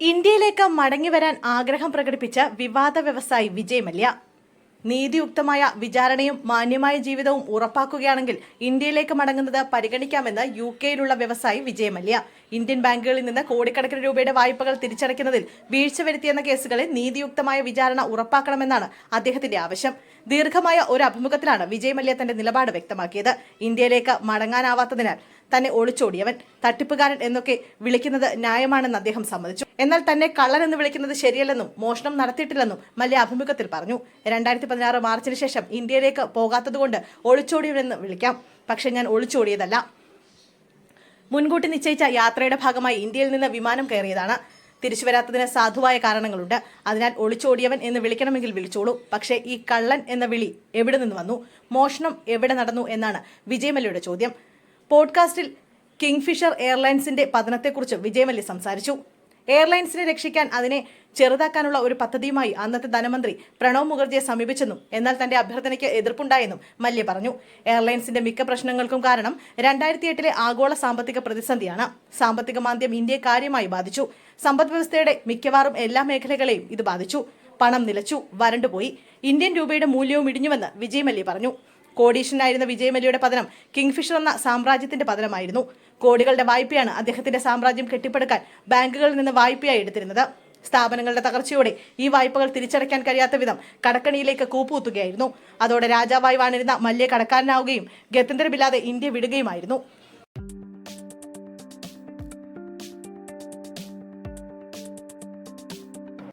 ഇന്ത്യയിലേക്ക് മടങ്ങി വരാൻ ആഗ്രഹം പ്രകടിപ്പിച്ച വിവാദ വ്യവസായി വിജയ് മല്യ. നീതിയുക്തമായ വിചാരണയും മാന്യമായ ജീവിതവും ഉറപ്പാക്കുകയാണെങ്കിൽ ഇന്ത്യയിലേക്ക് മടങ്ങുന്നത് പരിഗണിക്കാമെന്ന് യു കെയിലുള്ള വ്യവസായി വിജയ് മല്യ. ഇന്ത്യൻ ബാങ്കുകളിൽ നിന്ന് കോടിക്കണക്കിന് രൂപയുടെ വായ്പകൾ തിരിച്ചടയ്ക്കുന്നതിൽ വീഴ്ച വരുത്തിയെന്ന കേസുകളിൽ നീതിയുക്തമായ വിചാരണ ഉറപ്പാക്കണമെന്നാണ് അദ്ദേഹത്തിന്റെ ആവശ്യം. ദീർഘമായ ഒരു അഭിമുഖത്തിലാണ് വിജയ് മല്യ തന്റെ നിലപാട് വ്യക്തമാക്കിയത്. ഇന്ത്യയിലേക്ക് മടങ്ങാനാവാത്തതിനാൽ തന്നെ ഒളിച്ചോടിയവൻ തട്ടിപ്പുകാരൻ എന്നൊക്കെ വിളിക്കുന്നത് ന്യായമാണെന്ന് അദ്ദേഹം സമ്മതിച്ചു. എന്നാൽ തന്നെ കള്ളൻ എന്ന് വിളിക്കുന്നത് ശരിയല്ലെന്നും മോഷണം നടത്തിയിട്ടില്ലെന്നും മല്യ അഭിമുഖത്തിൽ പറഞ്ഞു. രണ്ടായിരത്തി പതിനാറ് മാർച്ചിന് ശേഷം ഇന്ത്യയിലേക്ക് പോകാത്തതുകൊണ്ട് ഒളിച്ചോടിയവനെന്ന് വിളിക്കാം. പക്ഷെ ഞാൻ ഒളിച്ചോടിയതല്ല. മുൻകൂട്ടി നിശ്ചയിച്ച യാത്രയുടെ ഭാഗമായി ഇന്ത്യയിൽ നിന്ന് വിമാനം കയറിയതാണ്. തിരിച്ചു വരാത്തതിന് സാധുവായ കാരണങ്ങളുണ്ട്. അതിനാൽ ഒളിച്ചോടിയവൻ എന്ന് വിളിക്കണമെങ്കിൽ വിളിച്ചോളൂ. പക്ഷേ ഈ കള്ളൻ എന്ന വിളി എവിടെ നിന്ന് വന്നു? മോഷണം എവിടെ നടന്നു എന്നാണ് വിജയമല്ലയുടെ ചോദ്യം. പോഡ്കാസ്റ്റിൽ കിങ്ഫിഷർ എയർലൈൻസിന്റെ പതനത്തെക്കുറിച്ച് വിജയമല്യ സംസാരിച്ചു. എയർലൈൻസിനെ രക്ഷിക്കാൻ അതിനെ ചെറുതാക്കാനുള്ള ഒരു പദ്ധതിയുമായി അന്നത്തെ ധനമന്ത്രി പ്രണവ് മുഖർജിയെ സമീപിച്ചെന്നും എന്നാൽ തന്റെ അഭ്യർത്ഥനയ്ക്ക് എതിർപ്പുണ്ടായെന്നും മല്യ പറഞ്ഞു. എയർലൈൻസിന്റെ മിക്ക പ്രശ്നങ്ങൾക്കും കാരണം രണ്ടായിരത്തി എട്ടിലെ ആഗോള സാമ്പത്തിക പ്രതിസന്ധിയാണ്. സാമ്പത്തിക മാന്ദ്യം ഇന്ത്യയെ കാര്യമായി ബാധിച്ചു. സമ്പദ് വ്യവസ്ഥയുടെ മിക്കവാറും എല്ലാ മേഖലകളെയും ഇത് ബാധിച്ചു. പണം നിലച്ചു വരണ്ടുപോയി. ഇന്ത്യൻ രൂപയുടെ മൂല്യവും ഇടിഞ്ഞുവെന്ന് വിജയ് മല്യ പറഞ്ഞു. കോടീശ്വരനായിരുന്ന വിജയമല്ലിയുടെ പതനം കിങ്ഫിഷർ എന്ന സാമ്രാജ്യത്തിന്റെ പതനമായിരുന്നു. കോടികളുടെ വായ്പയാണ് അദ്ദേഹത്തിന്റെ സാമ്രാജ്യം കെട്ടിപ്പടുക്കാൻ ബാങ്കുകളിൽ നിന്ന് വായ്പയായി എടുത്തിരുന്നത്. സ്ഥാപനങ്ങളുടെ തകർച്ചയോടെ ഈ വായ്പകൾ തിരിച്ചടയ്ക്കാൻ കഴിയാത്ത വിധം കടക്കണിയിലേക്ക് കൂപ്പുകുത്തുകയായിരുന്നു. അതോടെ രാജാവായി വാണിരുന്ന മല്യ കടക്കാരനാവുകയും ഗത്യന്തരമില്ലാതെ ഇന്ത്യ വിടുകയുമായിരുന്നു.